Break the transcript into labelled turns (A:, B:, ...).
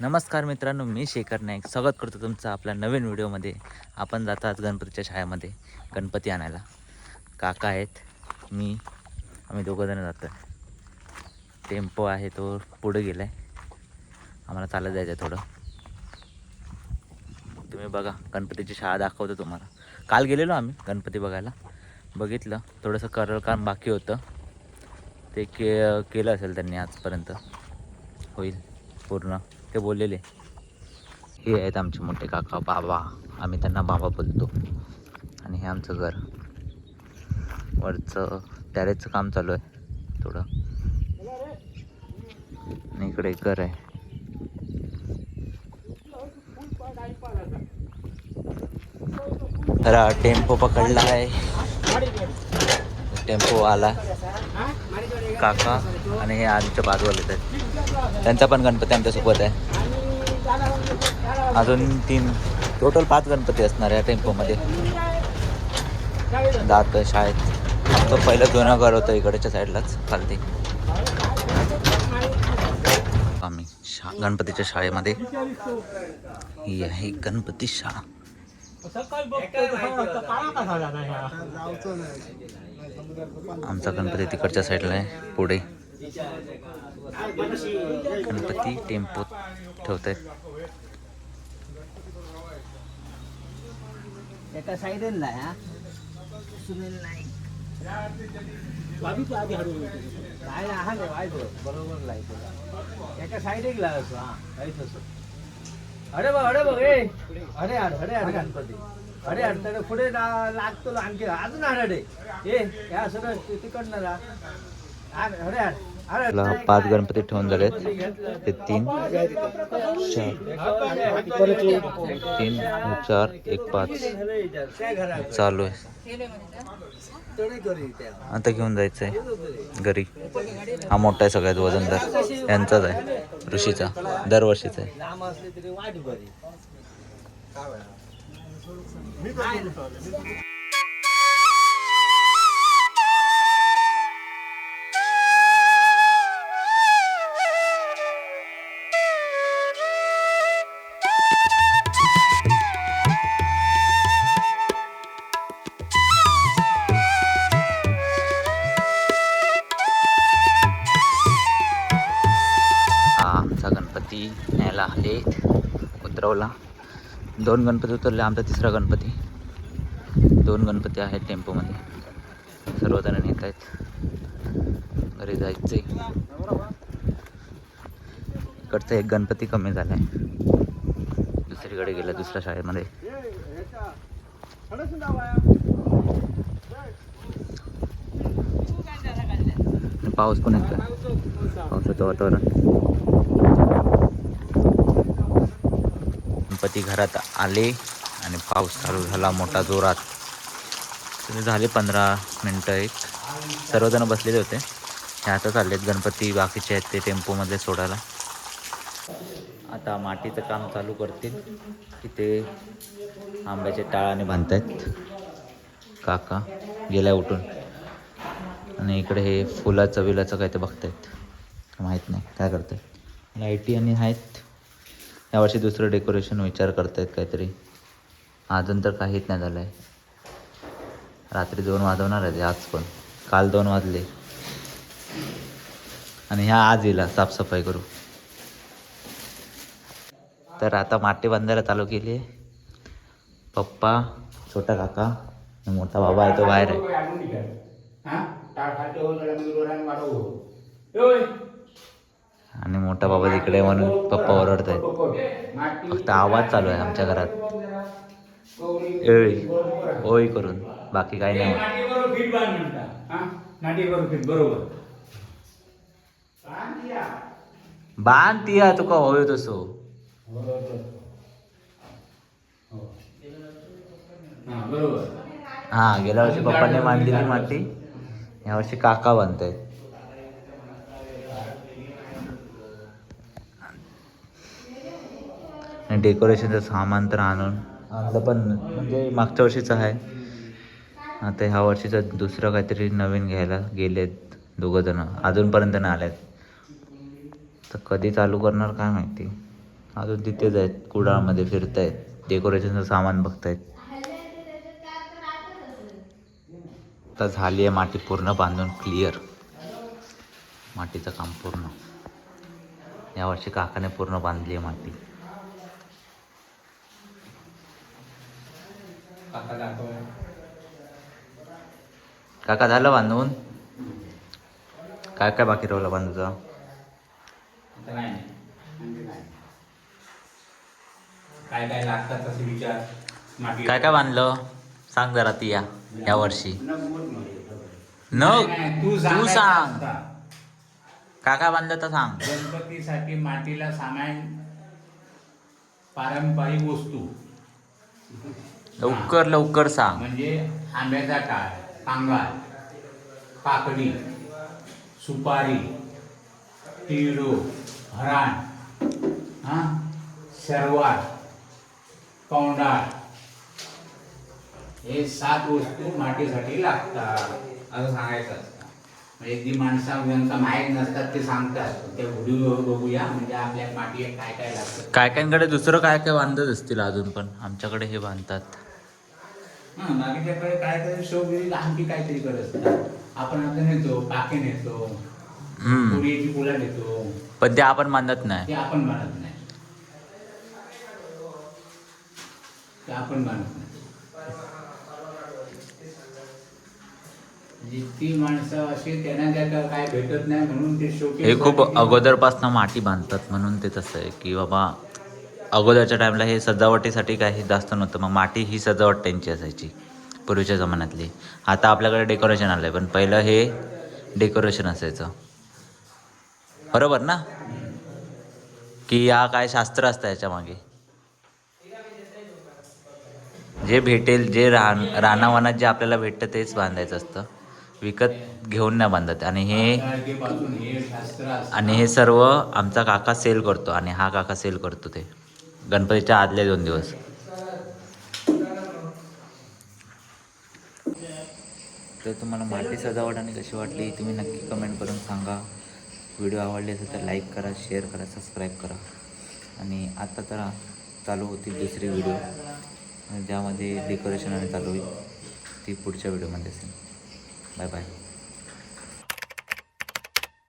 A: नमस्कार मित्रांनो मी शेखर नाईक. स्वागत करतो तुमचं आपल्या नवीन व्हिडिओमध्ये. आपण जातो आज गणपतीच्या शाळेमध्ये गणपती आणायला. काका आहेत मी आम्ही दोघंजणं जातो आहे टेम्पो आहे तो पुढे गेला आहे आम्हाला चालत जायचं आहे थोडं. तुम्ही बघा गणपतीची शाळा दाखवतो तुम्हाला. काल गेलेलो आम्ही गणपती बघायला. बघितलं थोडंसं करल काम बाकी होतं. ते के केलं असेल त्यांनी आजपर्यंत. होईल पूर्ण. ते बोललेले हे आहेत आमचे मोठे काका बाबा. आम्ही त्यांना बाबा बोलतो. आणि हे आमचं घर. वरचं टॅरेजचं काम चालू आहे थोडं. आणि इकडे घर आहे. तर टेम्पो पकडला आहे. टेम्पो आला. काका आणि हे आमच्या बाजूवाले आहेत. त्यांचा पण गणपती आमच्यासोबत आहे. अजून तीन टोटल पाच गणपती असणार या टेम्पोमध्ये. जात शाळेत. आमचं पहिलं जुनं घर होतं इकडच्या साईडलाच खालती. आम्ही शा गणपतीच्या शाळेमध्ये. ही आहे गणपती शाळा. आमचा गणपती तिकडच्या साईडला आहे पुढे. गणपती टेम्पो ठेवत आहेत
B: एका साईडला हा. सुनील नाईक. काय हा बरोबर लाइट एका साईड असो हा. काहीच असो अरे बा अरे बघ ए. अरे अरे अरे गणपती. अरे अडथडे पुढे लागतो आणखी अजून अरे ए या सगळं तिकडनं रा.
A: पाच गणपती ठेवून झालेत. ते तीन चार. तीन चार एक पाच. चालू आहे. आता घेऊन जायचं आहे घरी. हा मोठा आहे सगळ्यात वजनदार. यांचाच आहे ऋषीचा. दरवर्षीचा आहे. उतरवला दोन गणपती उतरले आमचा तिसरा गणपती. दोन गणपती आहेत टेम्पोमध्ये. सर्वजण नेत आहेत. घरी जायचे इकडचा एक गणपती कमी झाला आहे दुसरीकडे गेला दुसऱ्या शाळेमध्ये. पाऊस पण येतो पावसाचं वातावरण. गणपती घरात आले आणि पाऊस चालू झाला मोठा जोरात. झाले पंधरा मिनटं एक. सर्वजण बसलेले होते. हे आता चालले आहेत गणपती बाकीचे आहेत ते टेम्पोमध्ये सोडायला. आता मातीचं काम चालू करतील. तिथे आंब्याचे टाळाने बांधतायत. काका गेल्या उठून. आणि इकडे हे फुलाचं विलाचं काय ते बघतायत. माहीत नाही. काय करतायत? लाईटी आणि आहेत. यावर्षी दुसरं डेकोरेशन विचार करतायत काहीतरी. अजून तर काहीच नाही झालं आहे रात्री दोन वाजवणार आहे आज पण. काल दोन वाजले. आणि ह्या आज येला साफसफाई करू. तर आता माटी बांधायला चालू केली आहे. पप्पा छोटा काका मोठा बाबा आहे तो बाहेर आहे. आणि मोठा बाबा तिकडे म्हणून पप्पा ओरडत आहेत फक्त आवाज चालू आहे आमच्या घरात. एळी ओळी करून. बाकी काही नाही बांध तिया तुका होय तसो? हा गेल्या वर्षी पप्पांनी बांधलेली माती. यावर्षी काका बांधतायत. आणि डेकोरेशनचं सामान तर आणून. आणलं पण म्हणजे मागच्या वर्षीचं आहे. आता ह्या वर्षीचं दुसरं काहीतरी नवीन घ्यायला गेलेत दोघं जण. अजूनपर्यंत नाही आलेत. तर कधी चालू करणार काय माहिती? अजून तिथेच आहेत कुडाळमध्ये फिरतायत डेकोरेशनचं सामान बघतायत. आता झाली आहे माती पूर्ण बांधून क्लिअर मातीचं काम पूर्ण. यावर्षी काकाने पूर्ण बांधली आहे माती.
C: काका
A: झालं बांधून? काय काय बाकी राहिलं बांधूचं.
C: काय काय लागतात तसे विचार?
A: काय काय बांधलं? सांग जरा ती या या वर्षी. न
C: नाही, नाही, तू
A: तू
C: सांगायचं
A: सांग.
C: असतं.
A: काय काय बांधलं तर सांग.
C: गणपतीसाठी मातीला सामान पारंपरिक वस्तू.
A: लवकर लवकर सांग.
C: म्हणजे आंब्याचा टाळ कांगाल काकडी सुपारी तिळो हराण हा शरवार कौंडाळ हे सात वस्तू मातीसाठी लागतात. असं सांगायचं असतं. म्हणजे जी माणसं ज्यांचा माहीत नसतात ते सांगतात. ते व्हिडिओ बघूया म्हणजे आपल्या माती काय काय लागतं.
A: काय कायकडे दुसरं काय काय बांधत असतील अजून पण? आमच्याकडे हे बांधतात.
C: हा बाकीच्याकडे काय काय शोगिरी आणखी काहीतरी करत आपण आता नेतो पाके नेतो. पुरीची फुला नेतो.
A: पण ते आपण बांधत नाही.
C: ते आपण बनत नाही. ते आपण बनत नाही. ती माणसं अशी त्यांना त्याचं काय भेटत नाही म्हणून ते शोके
A: हे खूप अगोदरपासून माती बांधतात म्हणून ते तसं आहे की बाबा अगोदरच्या टाईमला हे सजावटीसाठी काही जास्त नव्हतं. मग माती ही सजावट त्यांची असायची पूर्वीच्या जमान्यातली. आता आपल्याकडे डेकोरेशन आलं आहे पण पहिलं हे डेकोरेशन असायचं. बरोबर ना? की या काय शास्त्र असतं याच्या मागे? जे भेटेल जे रान रानावनात जे आपल्याला भेटतं तेच बांधायचं असतं. विकत घेऊन नाही बांधत. आणि हे. आणि हे सर्व आमचा काका सेल करतो आणि हा काका सेल करतो ते. गणपतीच्या आदले दोन दिवस. तर तुम्हाला माती सजावट आणि कशी वाटली तुम्ही नक्की कमेंट करून सांगा. व्हिडिओ आवडले असेल तर लाईक करा शेअर करा सबस्क्राईब करा. आणि आत्ता तर चालू होती दुसरी व्हिडिओ ज्यामध्ये डेकोरेशन आणि चालू होईल. ती पुढच्या व्हिडिओमध्ये असेल. Bye bye